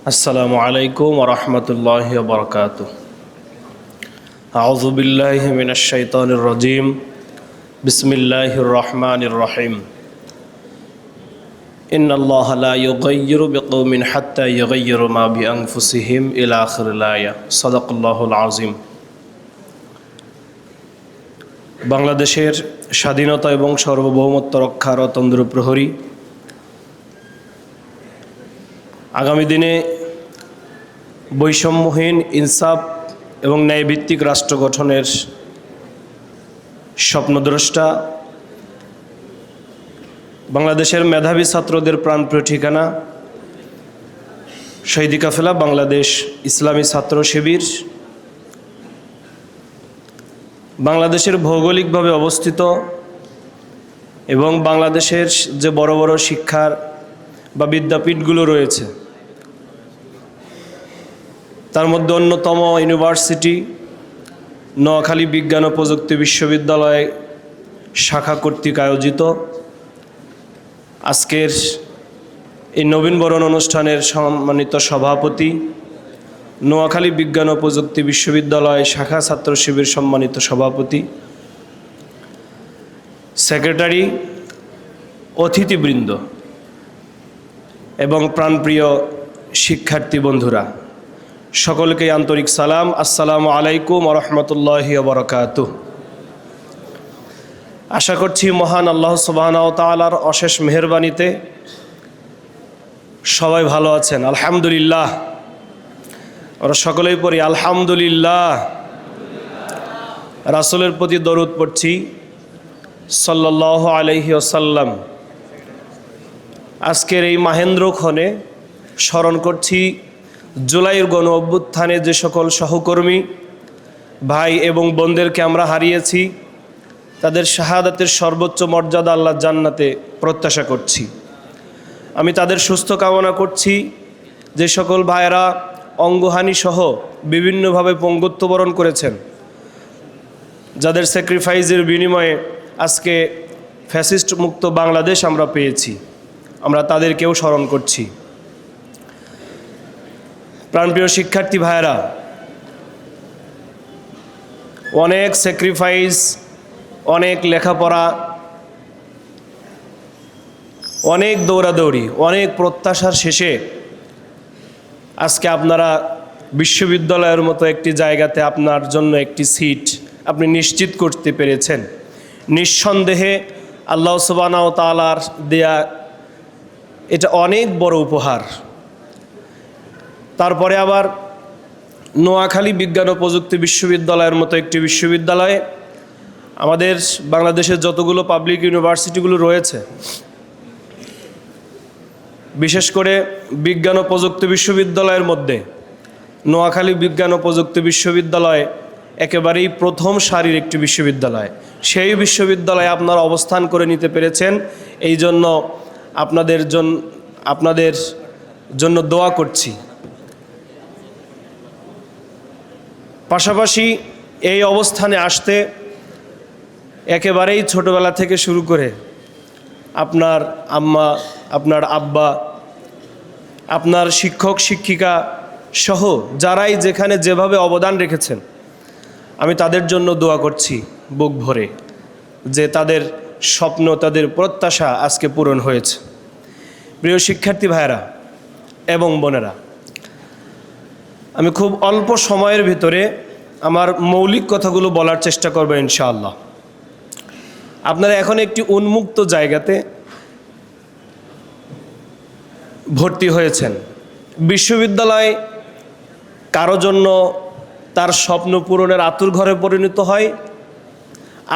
السلام عليكم ورحمة الله وبركاته أعوذ بالله من الشيطان الرجيم بسم الله الرحمن الرحيم إن الله لا يغير بقوم حتى يغيروا ما بأنفسهم إلى آخر الآية صدق الله العظيم বাংলাদেশের স্বাধীনতা এবং সার্বভৌমত্ব রক্ষার অতন্দ্র প্রহরী আগামী দিনে বৈষম্যহীন, ইনসাফ এবং ন্যায়ভিত্তিক রাষ্ট্র গঠনের স্বপ্নদ্রষ্টা, বাংলাদেশের মেধাবী ছাত্রদের প্রাণপ্রিয় ঠিকানা, শহীদি কাফেলা, বাংলাদেশ ইসলামী ছাত্র শিবির, বাংলাদেশের ভৌগোলিকভাবে অবস্থিত এবং বাংলাদেশের যে বড় বড় শিক্ষার বা বিদ্যাপীঠগুলো রয়েছে। তার মধ্যে অন্যতম ইউনিভার্সিটি নোয়াখালী বিজ্ঞান ও প্রযুক্তি বিশ্ববিদ্যালয় শাখা কর্তৃক আয়োজিত। আজকের এই নবীনবরণ অনুষ্ঠানের সম্মানিত সভাপতি নোয়াখালী বিজ্ঞান ও প্রযুক্তি বিশ্ববিদ্যালয় শাখা ছাত্র শিবির সম্মানিত সভাপতি, সেক্রেটারি, অতিথিবৃন্দ এবং প্রাণপ্রিয় শিক্ষার্থী বন্ধুরা। সকলকে আন্তরিক সালাম। আসসালামু আলাইকুম রহমতুল্লাহ বরকাত আশা করছি মহান আল্লাহ সুবাহ তালার অশেষ মেহরবানিতে সবাই ভালো আছেন। আলহামদুলিল্লাহ। আমরা সকলেই পড়ি, আলহামদুলিল্লাহ। রাসুলের প্রতি দরুদ পড়ছি সাল্লাহ আলহি আসাল্লাম আজকের এই মাহেন্দ্রক্ষণে স্মরণ করছি জুলাইয়ের গণ অভ্যুত্থানে যে সকল সহকর্মী, ভাই এবং বোনদেরকে আমরা হারিয়েছি, তাদের শাহাদাতের সর্বোচ্চ মর্যাদা আল্লাহ জান্নাতে প্রত্যাশা করছি। আমি তাদের সুস্থ কামনা করছি, যে সকল ভাইয়েরা অঙ্গহানি সহ বিভিন্নভাবে পঙ্গুত্ববরণ করেছেন, যাদের স্যাক্রিফাইসের বিনিময়ে আজকে ফ্যাসিস্ট মুক্ত বাংলাদেশ আমরা পেয়েছি। আমরা তাদেরকেও স্মরণ করছি। প্রাণপ্রিয় শিক্ষার্থী ভাইয়েরা, অনেক স্যাক্রিফাইস অনেক লেখাপড়া, অনেক দৌড়াদৌড়ি, অনেক প্রত্যাশার শেষে আজকে আপনারা বিশ্ববিদ্যালয়ের মতো একটি জায়গাতে আপনার জন্য একটি সিট আপনি নিশ্চিত করতে পেরেছেন। নিঃসন্দেহে আল্লাহ সুবানাও তালার দেয়া এটা অনেক বড় উপহার। তারপরে আবার নোয়াখালী বিজ্ঞান ও প্রযুক্তি বিশ্ববিদ্যালয়ের মতো একটি বিশ্ববিদ্যালয়ে আমাদের বাংলাদেশের যতগুলো পাবলিক ইউনিভার্সিটিগুলো রয়েছে, বিশেষ করে বিজ্ঞান ও প্রযুক্তি বিশ্ববিদ্যালয়ের মধ্যে নোয়াখালী বিজ্ঞান ও প্রযুক্তি বিশ্ববিদ্যালয় একেবারেই প্রথম সারির একটি বিশ্ববিদ্যালয়। সেই বিশ্ববিদ্যালয়ে আপনারা অবস্থান করে নিতে পেরেছেন, এই জন্য আপনাদের জন্য আপনাদের জন্য দোয়া করছি। পাশাপাশি এই অবস্থানে আসতে একেবারেই ছোটবেলা থেকে শুরু করে আপনার আম্মা, আপনার আব্বা, আপনার শিক্ষক, শিক্ষিকা সহ যারাই যেখানে যেভাবে অবদান রেখেছেন, আমি তাদের জন্য দোয়া করছি বুক ভরে যে তাদের স্বপ্ন, তাদের প্রত্যাশা আজকে পূরণ হয়েছে। প্রিয় শিক্ষার্থী ভাইয়েরা এবং বোনেরা আমি খুব অল্প সময়ের ভিতরে আমার মৌলিক কথাগুলো বলার চেষ্টা করব ইনশাআল্লাহ। আপনারা এখন একটি উন্মুক্ত জায়গাতে ভর্তি হয়েছেন। বিশ্ববিদ্যালয় কারও জন্য তার স্বপ্ন পূরণের আতুর ঘরে পরিণত হয়,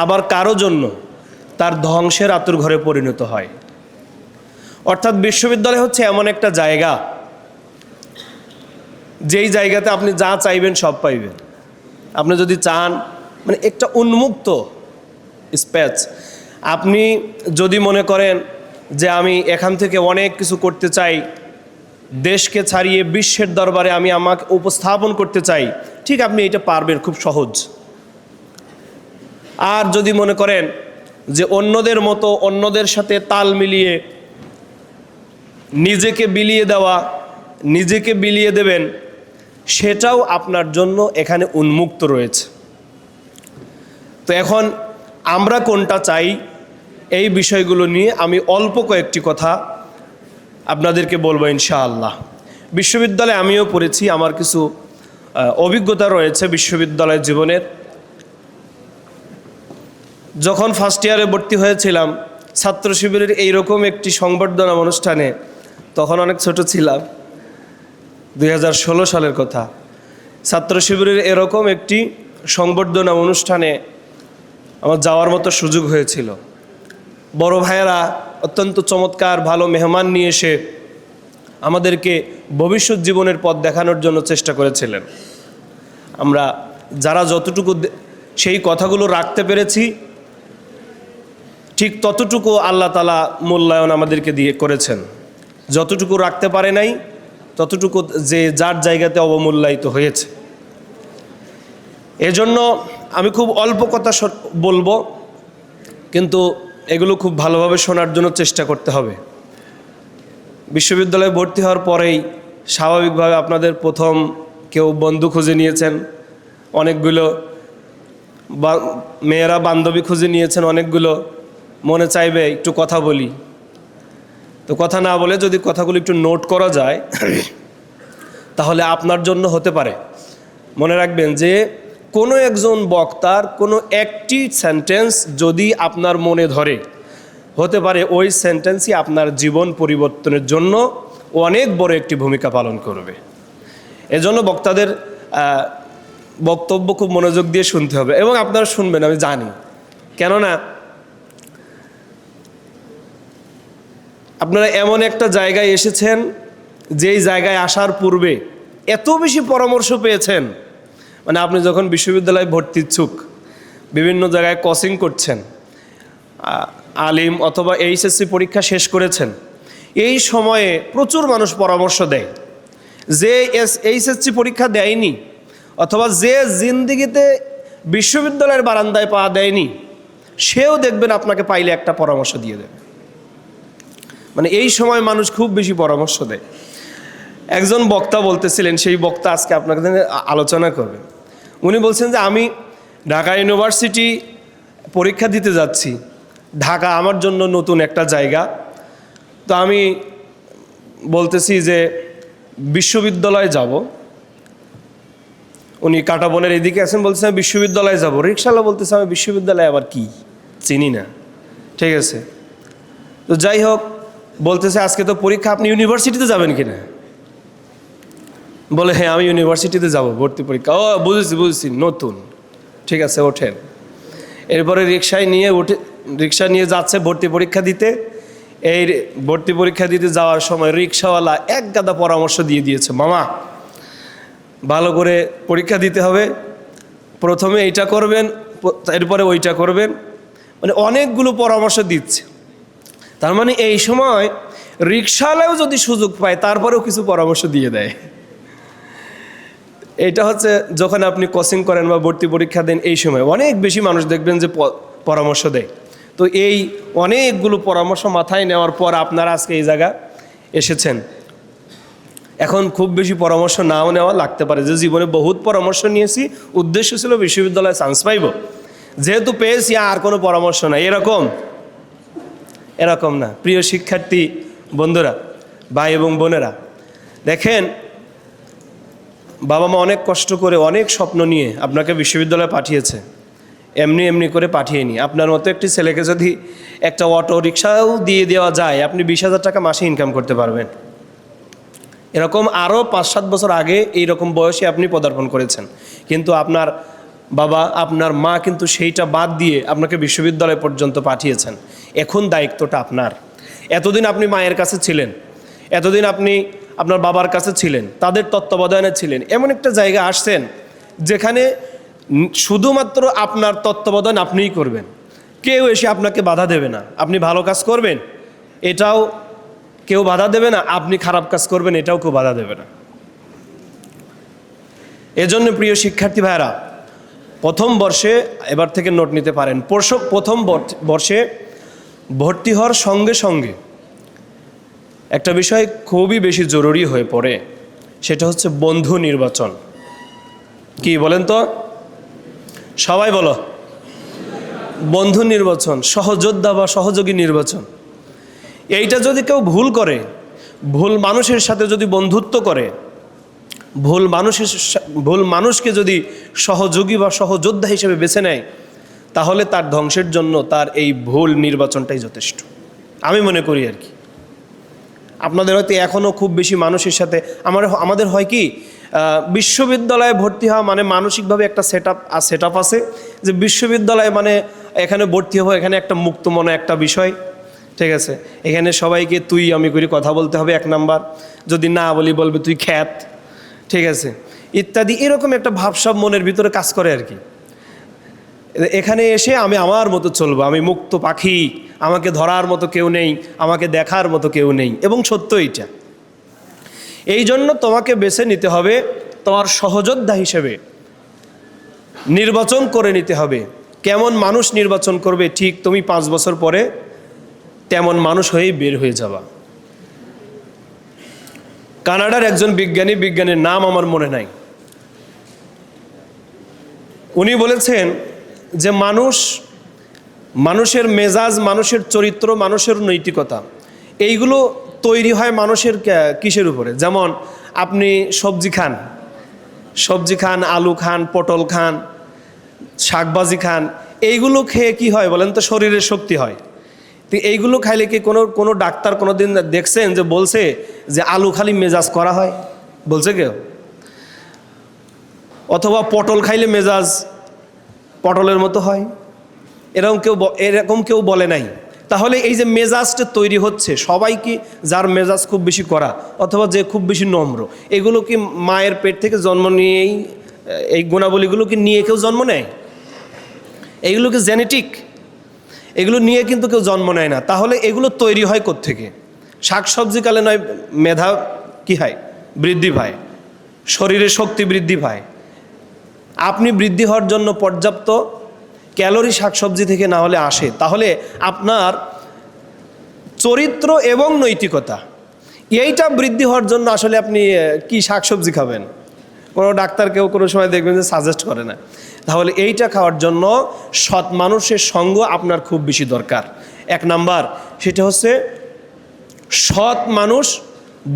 আবার কারও জন্য তার ধ্বংসের আতুর ঘরে পরিণত হয়। অর্থাৎ বিশ্ববিদ্যালয় হচ্ছে এমন একটা জায়গা যেই জায়গাতে আপনি যা চাইবেন সব পাইবেন। আপনি যদি চান মানে একটা উন্মুক্ত স্পেস। আপনি যদি মনে করেন যে আমি এখান থেকে অনেক কিছু করতে চাই, দেশকে ছাড়িয়ে বিশ্বের দরবারে আমি আমাকে উপস্থাপন করতে চাই, ঠিক আপনি এটা পারবেন খুব সহজ। আর যদি মনে করেন যে অন্যদের মতো অন্যদের সাথে তাল মিলিয়ে নিজেকে বিলিয়ে দেওয়া, নিজেকে বিলিয়ে দেবেন সেটাও আপনার জন্য এখানে উন্মুক্ত রয়েছে। তো এখন আমরা কোনটা চাই এই বিষয়গুলো নিয়ে আমি অল্প কয়েকটি কথা আপনাদেরকে বলব ইনশাআল্লাহ। বিশ্ববিদ্যালয়ে আমিও পড়েছি, আমার কিছু অভিজ্ঞতা রয়েছে বিশ্ববিদ্যালয় জীবনের। যখন ফার্স্ট ইয়ারে ভর্তি হয়েছিলাম, ছাত্র শিবিরের এইরকম একটি সংবর্ধনা অনুষ্ঠানে, তখন অনেক ছোট ছিলাম। দু হাজার ষোলো সালের কথা। ছাত্র শিবিরের এরকম একটি সংবর্ধনা অনুষ্ঠানে আমার যাওয়ার মতো সুযোগ হয়েছিল। বড় ভাইয়েরা অত্যন্ত চমৎকার, ভালো মেহমান নিয়ে এসে আমাদেরকে ভবিষ্যৎ জীবনের পথ দেখানোর জন্য চেষ্টা করেছিলেন। আমরা যারা যতটুকু সেই কথাগুলো রাখতে পেরেছি, ঠিক ততটুকু আল্লাহ তালা মূল্যায়ন আমাদেরকে দিয়ে করেছেন। যতটুকু রাখতে পারে নাই ততটুকু যে যার জায়গাতে অবমূল্যায়িত হয়েছে। এজন্য আমি খুব অল্প কথা বলব, কিন্তু এগুলো খুব ভালোভাবে শোনার জন্য চেষ্টা করতে হবে। বিশ্ববিদ্যালয়ে ভর্তি হওয়ার পরেই স্বাভাবিকভাবে আপনাদের প্রথম কেউ বন্ধু খুঁজে নিয়েছেন, অনেকগুলো বা, মেয়েরা বান্ধবী খুঁজে নিয়েছেন, অনেকগুলো। মনে চাইবে একটু কথা বলি। তো কথা না বলে যদি কথাগুলো একটু নোট করা যায়, তাহলে আপনার জন্য হতে পারে। মনে রাখবেন যে কোনো একজন বক্তার কোনো একটি সেন্টেন্স যদি আপনার মনে ধরে, হতে পারে ওই সেন্টেন্সই আপনার জীবন পরিবর্তনের জন্য অনেক বড় একটি ভূমিকা পালন করবে। এজন্য বক্তাদের বক্তব্য খুব মনোযোগ দিয়ে শুনতে হবে এবং আপনারা শুনবেন, আমি জানি। কেননা আপনারা এমন একটা জায়গায় এসেছেন, যেই জায়গায় আসার পূর্বে এত বেশি পরামর্শ পেয়েছেন। মানে আপনি যখন বিশ্ববিদ্যালয়ে ভর্তি ইচ্ছুক, বিভিন্ন জায়গায় কোচিং করছেন আলিম অথবা এইচএসসি পরীক্ষা শেষ করেছেন, এই সময়ে প্রচুর মানুষ পরামর্শ দেয়। যে এস, এইচএসসি পরীক্ষা দেয়নি, অথবা যে জিন্দিগিতে বিশ্ববিদ্যালয়ের বারান্দায় পা দেয়নি, সেও দেখবেন আপনাকে পাইলে একটা পরামর্শ দিয়ে দেবে। মানে এই সময় মানুষ খুব বেশি পরামর্শ দেয়। একজন বক্তা বলতেছিলেন, সেই বক্তা আজকে আপনাকে আলোচনা করবে। উনি বলছেন যে, আমি ঢাকা ইউনিভার্সিটি পরীক্ষা দিতে যাচ্ছি। ঢাকা আমার জন্য নতুন একটা জায়গা। তো আমি বলতেছি যে, বিশ্ববিদ্যালয়ে যাব। উনি কাটাবনের এদিকে আছেন বলতেছে আমি বিশ্ববিদ্যালয়ে যাব। রিক্সাওয়ালা বলতেছে, আমি বিশ্ববিদ্যালয়ে আবার কি? চিনি না। ঠিক আছে। তো যাই হোক বলতেছে, আজকে তো পরীক্ষা, আপনি ইউনিভার্সিটিতে যাবেন কিনা? বলে হ্যাঁ আমি ইউনিভার্সিটিতে যাব, ভর্তি পরীক্ষা। ও, বুঝেছি বুঝেছি, নতুন। ঠিক আছে, ওঠেন। এরপরে রিক্সায় নিয়ে উঠে রিক্সা নিয়ে যাচ্ছে ভর্তি পরীক্ষা দিতে। এই ভর্তি পরীক্ষা দিতে যাওয়ার সময় রিক্সাওয়ালা এক গাদা পরামর্শ দিয়ে দিয়েছে, মামা, ভালো করে পরীক্ষা দিতে হবে। প্রথমে এইটা করবেন এরপরে ওইটা করবেন। মানে অনেকগুলো পরামর্শ দিচ্ছে। তার মানে এই সময় রিক্সাওয়ালাও যদি সুযোগ পায়, তারপরেও কিছু পরামর্শ দিয়ে দেয়। এটা হচ্ছে যখন আপনি কোচিং করেন বা ভর্তি পরীক্ষা দেন, এই সময় অনেক বেশি মানুষ দেখবেন যে পরামর্শ দেয়। তো এই অনেকগুলো পরামর্শ মাথায় নেওয়ার পর আপনারা আজকে এই জায়গা এসেছেন। এখন খুব বেশি পরামর্শ নাও নেওয়া লাগতে পারে। যে জীবনে বহুত পরামর্শ নিয়েছি, উদ্দেশ্য ছিল বিশ্ববিদ্যালয়ে চান্স পাইব। যেহেতু পেয়েছি, আর কোনো পরামর্শ নাই। এরকম এরকম না। প্রিয় শিক্ষার্থী, বন্ধুরা, ভাই এবং বোনেরা, দেখেন, বাবা মা অনেক কষ্ট করে অনেক স্বপ্ন নিয়ে আপনাকে বিশ্ববিদ্যালয়ে পাঠিয়েছে। এমনি এমনি করে পাঠিয়ে নি। আপনার মতো একটি ছেলেকে যদি একটা অটো রিক্সাও দিয়ে দেওয়া যায়, আপনি বিশ হাজার টাকা মাসে ইনকাম করতে পারবেন। এরকম আরও পাঁচ সাত বছর আগে এই রকম বয়সে আপনি পদার্পণ করেছেন। কিন্তু আপনার বাবা, আপনার মা কিন্তু সেইটা বাদ দিয়ে আপনাকে বিশ্ববিদ্যালয় পর্যন্ত পাঠিয়েছেন। এখন দায়িত্বটা আপনার। এতদিন আপনি মায়ের কাছে ছিলেন, এতদিন আপনি আপনার বাবার কাছে ছিলেন, তাদের তত্ত্বাবধানে ছিলেন, এমন একটা জায়গা আসছেন যেখানে শুধুমাত্র আপনার তত্ত্বাবধান আপনিই করবেন। কেউ এসে আপনাকে বাধা দেবে না। আপনি ভালো কাজ করবেন, এটাও কেউ বাধা দেবে না, আপনি খারাপ কাজ করবেন, এটাও কেউ বাধা দেবে না। এজন্য প্রিয় শিক্ষার্থী ভাইরা প্রথম বর্ষে এবার থেকে নোট নিতে পারেন। প্রথম বর্ষে ভর্তি হওয়ার সঙ্গে সঙ্গে একটা বিষয় খুবই বেশি জরুরি হয়ে পড়ে, সেটা হচ্ছে বন্ধু নির্বাচন। কি বলেন তো? সবাই বলো। বন্ধু নির্বাচন, সহযোদ্ধা বা সহযোগী নির্বাচন। এইটা যদি কেউ ভুল করে, ভুল মানুষের সাথে যদি বন্ধুত্ব করে ভুল মানুষের ভুল মানুষকে যদি সহযোগী বা সহযোদ্ধা হিসেবে বেছে নেয়, তাহলে তার ধ্বংসের জন্য তার এই ভুল নির্বাচনটাই যথেষ্ট। আমি মনে করি আর কি। আপনাদের হয়তো এখনও খুব বেশি মানুষের সাথে, আমার আমাদের হয় কি বিশ্ববিদ্যালয়ে ভর্তি হওয়া মানে মানসিকভাবে একটা সেট আপ সেট আপ আছে যে বিশ্ববিদ্যালয়ে মানে এখানে ভর্তি হব, এখানে একটা মুক্ত মনে একটা বিষয়, ঠিক আছে? এখানে সবাইকে তুই আমি করি কথা বলতে হবে এক নাম্বার, যদি না বলি বলবে তুই খ্যাত। ঠিক আছে। ইত্যাদি এরকম একটা ভাবসাব মনের ভিতরে কাজ করে আর কি। এখানে এসে আমি আমার মতো চলবো, আমি মুক্ত পাখি, আমাকে ধরার মতো কেউ নেই, আমাকে দেখার মতো কেউ নেই এবং সত্য এইটা। এই জন্য তোমাকে বেছে নিতে হবে, তোমার সহযোদ্ধা হিসেবে নির্বাচন করে নিতে হবে। কেমন মানুষ নির্বাচন করবে ঠিক তুমি পাঁচ বছর পরে, তেমন মানুষ হয়েই বের হয়ে যাবা। কানাডার একজন বিজ্ঞানী, বিজ্ঞানীর নাম আমার মনে নাই। উনি বলেছেন যে মানুষ, মানুষের মেজাজ, মানুষের চরিত্র, মানুষের নৈতিকতা, এইগুলো তৈরি হয় মানুষের কিসের উপরে? যেমন আপনি সবজি খান সবজি খান, আলু খান, পটল খান, শাকবাজি খান, এইগুলো খেয়ে কি হয় বলেন তো? শরীরের শক্তি হয়। তো এইগুলো খাইলে কি কোনো কোনো ডাক্তার কোনো দিন দেখছেন যে বলছে যে আলু খালি মেজাজ করা হয়? বলছে কেউ? অথবা পটল খাইলে মেজাজ পটলের মতো হয়? এরকম কেউ এরকম কেউ বলে নাই। তাহলে এই যে মেজাজটা তৈরি হচ্ছে, সবাই কি যার মেজাজ খুব বেশি করা অথবা যে খুব বেশি নম্র, এগুলো কি মায়ের পেট থেকে জন্ম নিয়েই, এই গুণাবলীগুলো কি নিয়ে কেউ জন্ম নেয়? এইগুলো কি জেনেটিক? এগুলো নিয়ে কিন্তু কেউ জন্ম নেয় না। তাহলে এগুলো তৈরি হয় কোত্থেকে? শাকসবজি কালে নয়, মেধা কি হয়? বৃদ্ধি পায়। শরীরে শক্তি বৃদ্ধি পায়। আপনি বৃদ্ধি হওয়ার জন্য পর্যাপ্ত ক্যালোরি শাকসবজি থেকে না হলে আসে। তাহলে আপনার চরিত্র এবং নৈতিকতা, এইটা বৃদ্ধি হওয়ার জন্য আসলে আপনি কি শাকসবজি খাবেন? কোনো ডাক্তার কেউ কোনো সময় দেখবেন যে সাজেস্ট করে না। তাহলে এইটা খাওয়ার জন্য সৎ মানুষের সঙ্গ আপনার খুব বেশি দরকার। এক নাম্বার, সেটা হচ্ছে সৎ মানুষ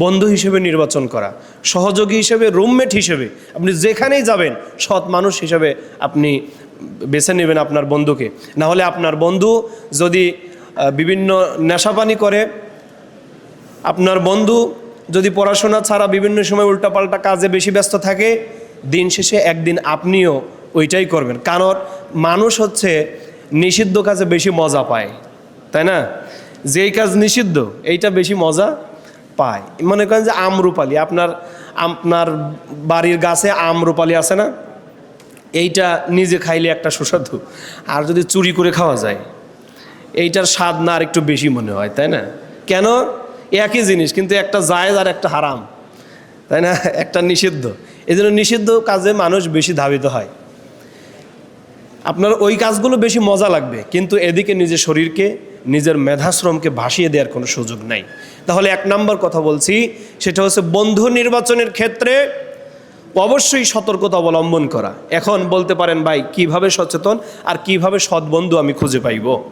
বন্ধু হিসেবে নির্বাচন করা। সহযোগী হিসেবে রুমমেট হিসেবে। আপনি যেখানেই যাবেন, সৎ মানুষ হিসেবে আপনি বেছে নেবেন আপনার বন্ধুকে। না হলে আপনার বন্ধু যদি বিভিন্ন নেশাপানি করে, আপনার বন্ধু যদি পড়াশোনা ছাড়া বিভিন্ন সময় উল্টাপাল্টা কাজে বেশি ব্যস্ত থাকে, দিন শেষে একদিন আপনিও ওইটাই করবেন। কারণ মানুষ হচ্ছে নিষিদ্ধ কাজে বেশি মজা পায়, তাই না? যেই কাজ নিষিদ্ধ, এইটা বেশি মজা পায়। মনে করেন যে আমরুপালি আপনার আপনার বাড়ির গাছে আমরুপালি আছে না? এইটা নিজে খাইলে একটা সুস্বাদু। আর যদি চুরি করে খাওয়া যায়, এইটার স্বাদ না আর একটু বেশি মনে হয়, তাই না? কেন? একই জিনিস, কিন্তু একটা জায়েজ আর একটা হারাম, তাই না? একটা নিষিদ্ধ। এই জন্য নিষিদ্ধ কাজে মানুষ বেশি ধাবিত হয়। আপনার ওই কাজগুলো বেশি মজা লাগবে, কিন্তু এদিকে নিজের শরীরকে, নিজের মেধাশ্রমকে ভাসিয়ে দেওয়ার কোনো সুযোগ নাই। তাহলে এক নম্বর কথা বলছি, সেটা হচ্ছে বন্ধু নির্বাচনের ক্ষেত্রে অবশ্যই সতর্কতা অবলম্বন করা। এখন বলতে পারেন, ভাই, কীভাবে সচেতন আর কীভাবে সৎ বন্ধু আমি খুঁজে পাইব?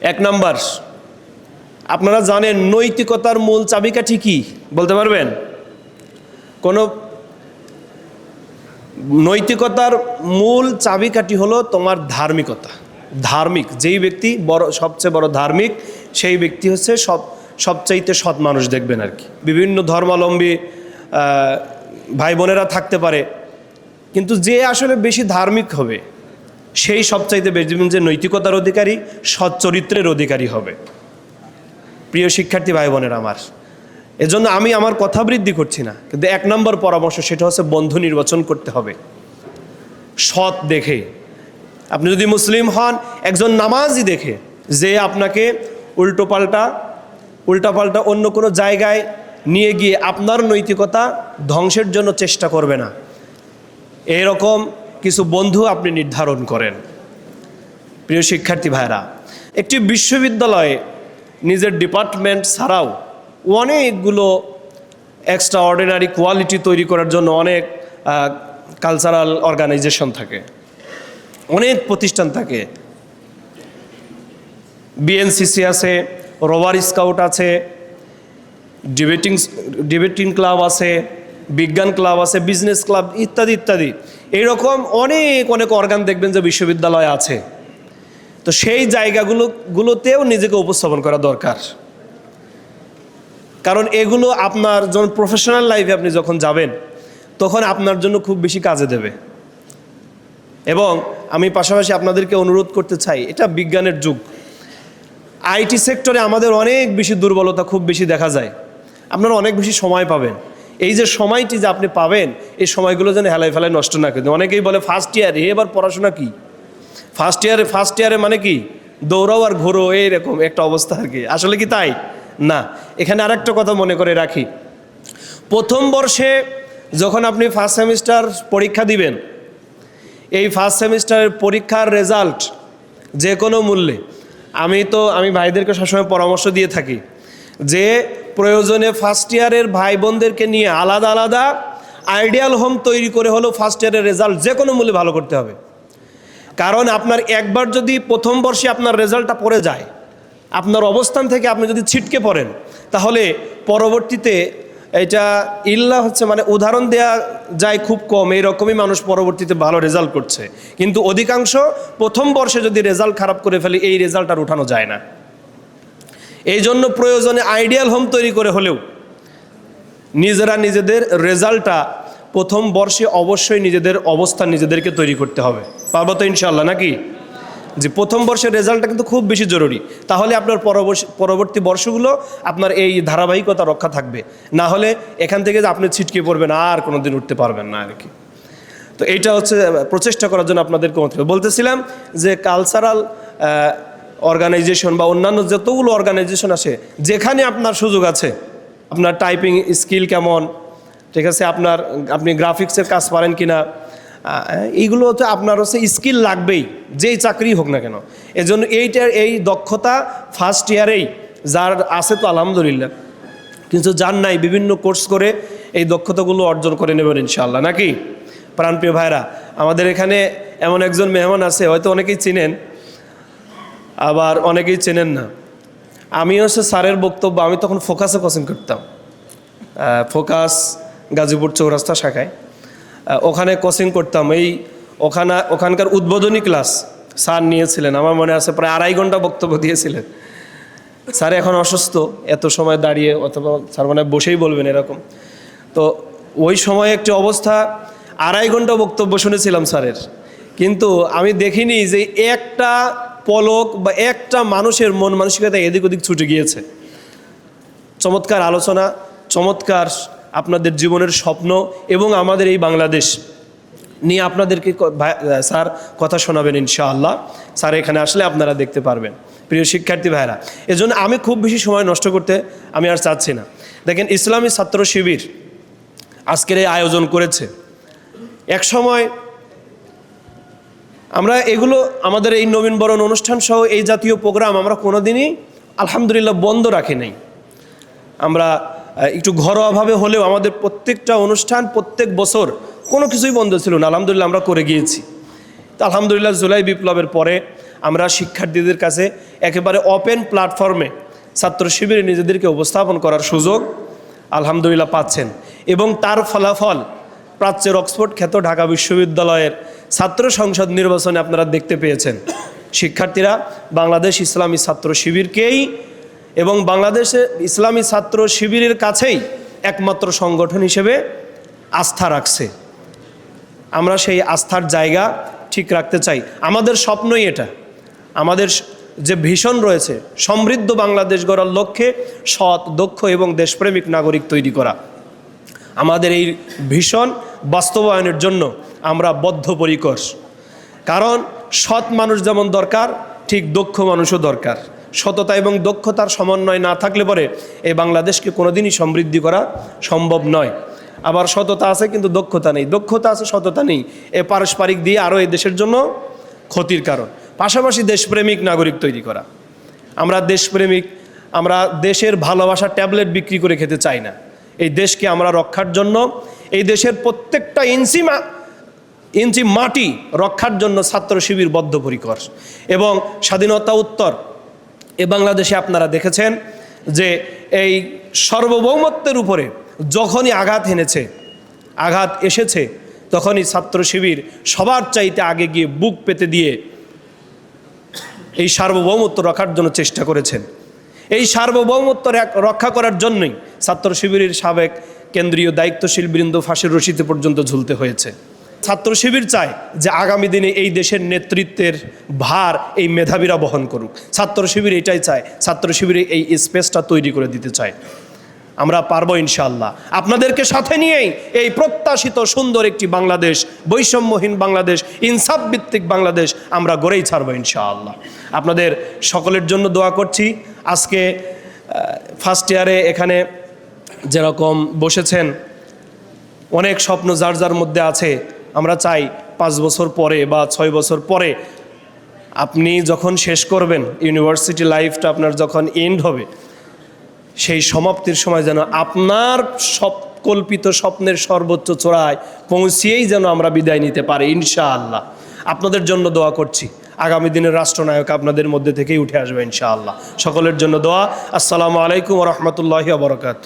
এক নাম্বার আপনারা জানেন নৈতিকতার মূল চাবিকাঠি কি? বলতে পারবেন? কোনো নৈতিকতার মূল চাবিকাঠি হলো তোমার ধার্মিকতা। ধার্মিক, যেই ব্যক্তি বড়, সবচেয়ে বড় ধার্মিক, সেই ব্যক্তি হচ্ছে সব, সবচাইতে সৎ মানুষ দেখবেন আর কি। বিভিন্ন ধর্মাবলম্বী ভাই বোনেরা থাকতে পারে, কিন্তু যে আসলে বেশি ধার্মিক হবে, সেই সবচাইতে দেখবেন যে নৈতিকতার অধিকারী, সৎ চরিত্রের অধিকারী হবে। প্রিয় শিক্ষার্থী ভাই বোনের আমার, এজন্য আমি আমার কথা বৃদ্ধি করছি না, কিন্তু এক নম্বর পরামর্শ সেটা হচ্ছে বন্ধু নির্বাচন করতে হবে। সৎ দেখে। আপনি যদি মুসলিম হন, একজন নামাজি দেখে যে আপনাকে উল্টোপাল্টা, উল্টাপাল্টা অন্য কোনো জায়গায় নিয়ে গিয়ে আপনার নৈতিকতা ধ্বংসের জন্য চেষ্টা করবে না। এরকম কিছু বন্ধু আপনি নির্ধারণ করেন। প্রিয় শিক্ষার্থী ভাইরা একটি বিশ্ববিদ্যালয়ে নিজের ডিপার্টমেন্ট ছাড়াও অনেকগুলো এক্সট্রা অর্ডিনারি কোয়ালিটি তৈরি করার জন্য অনেক কালচারাল অর্গানাইজেশন থাকে। অনেক প্রতিষ্ঠান থাকে। বিএনসিসি আছে রোভার স্কাউট আছে ডিবেটিং ডিবেটিং ক্লাব আছে, বিজ্ঞান ক্লাব আছে বিজনেস ক্লাব ইত্যাদি ইত্যাদি। এইরকম অনেক অনেক অর্গান দেখবেন যে বিশ্ববিদ্যালয় আছে। তো সেই জায়গাগুলো, গুলোতেও নিজেকে উপস্থাপন করা দরকার। কারণ এগুলো আপনার যখন প্রফেশনাল লাইফে আপনি যখন যাবেন, তখন আপনার জন্য খুব বেশি কাজে দেবে। এবং আমি পাশাপাশি আপনাদেরকে অনুরোধ করতে চাই, এটা বিজ্ঞানের যুগ। আইটি সেক্টরে আমাদের অনেক বেশি দুর্বলতা খুব বেশি দেখা যায়। আপনারা অনেক বেশি সময় পাবেন। এই যে সময়টি যে আপনি পাবেন, এই সময়গুলো যেন হেলাই ফেলায় নষ্ট না করে অনেকেই বলে ফার্স্ট ইয়ারে এবার পড়াশোনা কি? ফার্স্ট ইয়ারে ফার্স্ট ইয়ারে মানে কি? দৌড়াও আর ঘোরো, এইরকম একটা অবস্থা আর কি। আসলে কি তাই? না। এখানে আরেকটা কথা মনে করে রাখি। প্রথম বর্ষে যখন আপনি ফার্স্ট সেমিস্টার পরীক্ষা দিবেন, এই ফার্স্ট সেমিস্টারের পরীক্ষার রেজাল্ট যে কোনো মূল্যে, আমি তো, আমি ভাইদেরকে সবসময় পরামর্শ দিয়ে থাকি যে প্রয়োজনে ফার্স্ট ইয়ারের ভাই বোনদেরকে নিয়ে আলাদা আলাদা আইডিয়াল হোম তৈরি করে হলেও ফার্স্ট ইয়ারের রেজাল্ট যে কোনো মূল্যে ভালো করতে হবে। কারণ আপনার একবার যদি প্রথম বর্ষে আপনার রেজাল্টটা পড়ে যায়, আপনার অবস্থান থেকে আপনি যদি ছিটকে পড়েন, তাহলে পরবর্তীতে এটা ইল্লা হচ্ছে মানে উদাহরণ দেয়া যায় খুব কম, এইরকমই মানুষ পরবর্তীতে ভালো রেজাল্ট করছে। কিন্তু অধিকাংশ প্রথম বর্ষে যদি রেজাল্ট খারাপ করে ফেলে, এই রেজাল্ট আর উঠানো যায় না। এই জন্য প্রয়োজনে আইডিয়াল হোম তৈরি করে হলেও নিজেরা নিজেদের রেজাল্টটা প্রথম বর্ষে অবশ্যই নিজেদের অবস্থান নিজেদেরকে তৈরি করতে হবে। পারব তো ইনশাল্লাহ নাকি? যে প্রথম বর্ষের রেজাল্টটা কিন্তু খুব বেশি জরুরি। তাহলে আপনার পরবর্তী বর্ষগুলো আপনার এই ধারাবাহিকতা রক্ষা থাকবে। না হলে এখান থেকে যে আপনি ছিটকে পড়বেন, আর কোনো দিন উঠতে পারবেন না আর কি তো এইটা হচ্ছে প্রচেষ্টা করার জন্য আপনাদেরকে বলতেছিলাম যে কালচারাল অর্গানাইজেশন বা অন্যান্য যতগুলো অর্গানাইজেশন আছে, যেখানে আপনার সুযোগ আছে, আপনার টাইপিং স্কিল কেমন ঠিক আছে আপনার আপনি গ্রাফিক্সের কাজ পারেন কিনা আহ, এইগুলো হচ্ছে আপনার হচ্ছে স্কিল লাগবেই যেই চাকরি হোক না কেন। এজন্য এইটার এই দক্ষতা ফার্স্ট ইয়ারেই যার আছে তো আলহামদুলিল্লাহ। কিন্তু যার নাই বিভিন্ন কোর্স করে এই দক্ষতাগুলো অর্জন করে নেবেন ইনশাল্লাহ নাকি? প্রাণপ্রিয় ভাইরা আমাদের এখানে এমন একজন মেহমান আছে হয়তো অনেকেই চিনেন আবার অনেকেই চেনেন না। আমি হচ্ছে স্যারের বক্তব্য আমি তখন ফোকাসে কোচিং করতাম। ফোকাস গাজীপুর চৌরাস্তা শাখায়। ওখানে কোচিং করতাম। এই ওখানে ওখানকার উদ্বোধনী ক্লাস স্যার নিয়েছিলেন। আমার মনে আছে প্রায় আড়াই ঘণ্টা বক্তব্য দিয়েছিলেন। স্যার এখন অসুস্থ। এত সময় দাঁড়িয়ে অথবা স্যার মানে বসেই বলবেন এরকম। তো ওই সময় একটি অবস্থা, আড়াই ঘণ্টা বক্তব্য শুনেছিলাম স্যারের। কিন্তু আমি দেখিনি যে একটা পলক বা একটা মানুষের মন মানসিকতা এদিক ওদিক ছুটে গিয়েছে। চমৎকার আলোচনা, চমৎকার আপনাদের জীবনের স্বপ্ন এবং আমাদের এই বাংলাদেশ নিয়ে আপনাদেরকে স্যার কথা শোনাবেন ইনশাআল্লাহ। স্যার এখানে আসলে আপনারা দেখতে পারবেন। প্রিয় শিক্ষার্থী ভাইরা, এজন্য আমি খুব বেশি সময় নষ্ট করতে আমি আর চাচ্ছি না। দেখেন, ইসলামী ছাত্র শিবির আজকের এই আয়োজন করেছে। এক সময় আমরা এগুলো, আমাদের এই নবীনবরণ অনুষ্ঠান সহ এই জাতীয় প্রোগ্রাম আমরা কোনোদিনই আলহামদুলিল্লাহ বন্ধ রাখি নাই। আমরা একটু ঘরোয়াভাবে হলেও আমাদের প্রত্যেকটা অনুষ্ঠান, প্রত্যেক বছর কোনো কিছুই বন্ধ ছিল না। আলহামদুলিল্লাহ আমরা করে গিয়েছি। তো আলহামদুলিল্লাহ জুলাই বিপ্লবের পরে আমরা শিক্ষার্থীদের কাছে একেবারে ওপেন প্ল্যাটফর্মে ছাত্র শিবিরে নিজেদেরকে উপস্থাপন করার সুযোগ আলহামদুলিল্লাহ পাচ্ছেন। এবং তার ফলাফল প্রাচ্যের অক্সফোর্ড খ্যাত ঢাকা বিশ্ববিদ্যালয়ের ছাত্র সংসদ নির্বাচনে আপনারা দেখতে পেয়েছেন। শিক্ষার্থীরা বাংলাদেশ ইসলামী ছাত্র শিবিরকেই এবং বাংলাদেশে ইসলামী ছাত্র শিবিরের কাছেই একমাত্র সংগঠন হিসেবে আস্থা রাখছে। আমরা সেই আস্থার জায়গা ঠিক রাখতে চাই। আমাদের স্বপ্নই এটা। আমাদের যে ভীষণ রয়েছে, সমৃদ্ধ বাংলাদেশ গড়ার লক্ষ্যে সৎ, দক্ষ এবং দেশপ্রেমিক নাগরিক তৈরি করা। আমাদের এই ভীষণ বাস্তবায়নের জন্য আমরা বদ্ধপরিকর। কারণ সৎ মানুষ যেমন দরকার, ঠিক দক্ষ মানুষও দরকার। সততা এবং দক্ষতার সমন্বয় না থাকলে পরে এই বাংলাদেশকে কোনোদিনই সমৃদ্ধি করা সম্ভব নয়। আবার সততা আছে, কিন্তু দক্ষতা নেই। দক্ষতা আছে, সততা নেই। এ পারস্পরিক দিয়ে আরও এই দেশের জন্য ক্ষতির কারণ। পাশাপাশি দেশপ্রেমিক নাগরিক তৈরি করা। আমরা দেশপ্রেমিক, আমরা দেশের ভালোবাসা ট্যাবলেট বিক্রি করে খেতে চাই না। এই দেশকে আমরা রক্ষার জন্য, এই দেশের প্রত্যেকটা ইঞ্চি ইঞ্চি মাটি রক্ষার জন্য ছাত্র শিবির বদ্ধপরিকর। এবং স্বাধীনতা উত্তর এ বাংলাদেশে আপনারা দেখেছেন যে এই সার্বভৌমত্বের উপরে যখনই আঘাত এনেছে, আঘাত এসেছে, তখনই ছাত্র শিবির সবার চাইতে আগে গিয়ে বুক পেতে দিয়ে এই সার্বভৌমত্ব রক্ষার জন্য চেষ্টা করেছেন। এই সার্বভৌমত্ব রেক- রক্ষা করার জন্যই ছাত্র শিবিরের সাবেক কেন্দ্রীয় দায়িত্বশীল বৃন্দ ফাঁসির রশিতে পর্যন্ত ঝুলতে হয়েছে। ছাত্র শিবির চায় যে আগামী দিনে এই দেশের নেতৃত্বের ভার এই মেধাবীরা বহন করুক। ছাত্র শিবির এটাই চায়, ছাত্র শিবির এই স্পেসটা তৈরি করে দিতে চায়। আমরা পারব ইনশাল্লাহ আপনাদেরকে সাথে নিয়েই এই প্রত্যাশিত সুন্দর একটি বাংলাদেশ, বৈষম্যহীন বাংলাদেশ, ইনসাফ ভিত্তিক বাংলাদেশ আমরা গড়েই ছাড়বো ইনশাআল্লাহ। আপনাদের সকলের জন্য দোয়া করছি। আজকে ফার্স্ট ইয়ারে এখানে যেরকম বসেছেন, অনেক স্বপ্ন যার যার মধ্যে আছে। আমরা চাই পাঁচ বছর পরে বা ছয় বছর পরে আপনি যখন শেষ করবেন ইউনিভার্সিটি লাইফটা আপনার যখন এন্ড হবে, সেই সমাপ্তির সময় যেন আপনার সব কল্পিত স্বপ্নের সর্বোচ্চ চূড়ায় পৌঁছিয়েই যেন আমরা বিদায় নিতে পারি, ইনশাআল্লাহ। আপনাদের জন্য দোয়া করছি। আগামী দিনের রাষ্ট্রনায়ক আপনাদের মধ্যে থেকেই উঠে আসবে, ইনশাআল্লাহ। সকলের জন্য দোয়া। আসসালামু আলাইকুম রহমতুল্লাহি বরকাত